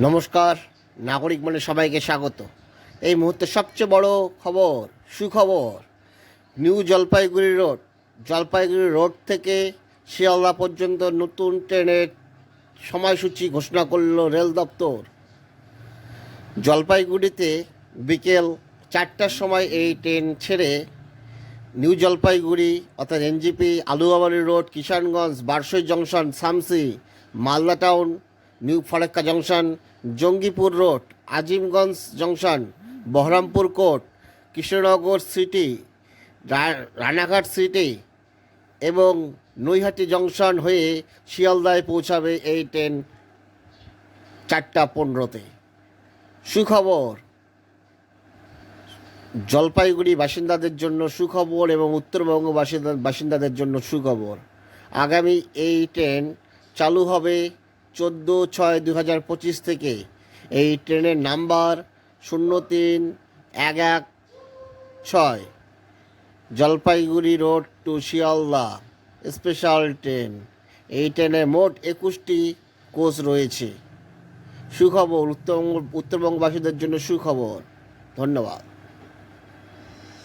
নমস্কার, নাগরিক মানে সবাইকে স্বাগত। এই মুহূর্তে সবচেয়ে বড় খবর, সুখবর, new Jalpaiguri road. Jalpaiguri road থেকে শিয়ালদা পর্যন্ত নতুন ট্রেনের সময়সূচি ঘোষণা করল রেল দপ্তর। জলপাইগুড়িতে বিকেল চারটার সময় এই ট্রেন ছেড়ে নিউ জলপাইগুড়ি, অর্থাৎ NJP, Aluabari road, Kishanganj Barsoi junction, Samsi, Malda town new Farakka junction, Jangipur road, Azimganj junction, Berhampore court, Krishnanagar city Ranaghat city এবং নৈহাটি জংশন হয়ে শিয়ালদায় পৌঁছাবে এই ট্রেন চারটা পনেরোতে। সুখবর, জলপাইগুড়ি বাসিন্দাদের জন্য সুখবর এবং উত্তরবঙ্গ বাসিন্দা বাসিন্দাদের জন্য সুখবর। আগামী এই ট্রেন চালু হবে চোদ্দ ছয় দু হাজার পঁচিশ থেকে এই ট্রেনের নাম্বার শূন্য তিন এক এক ছয়, Jalpaiguri road to Sealdah, special train. এই ট্রেনে মোট একুশটি কোচ রয়েছে। সুখবর, উত্তরবঙ্গ উত্তরবঙ্গবাসীদের জন্য সুখবর। ধন্যবাদ।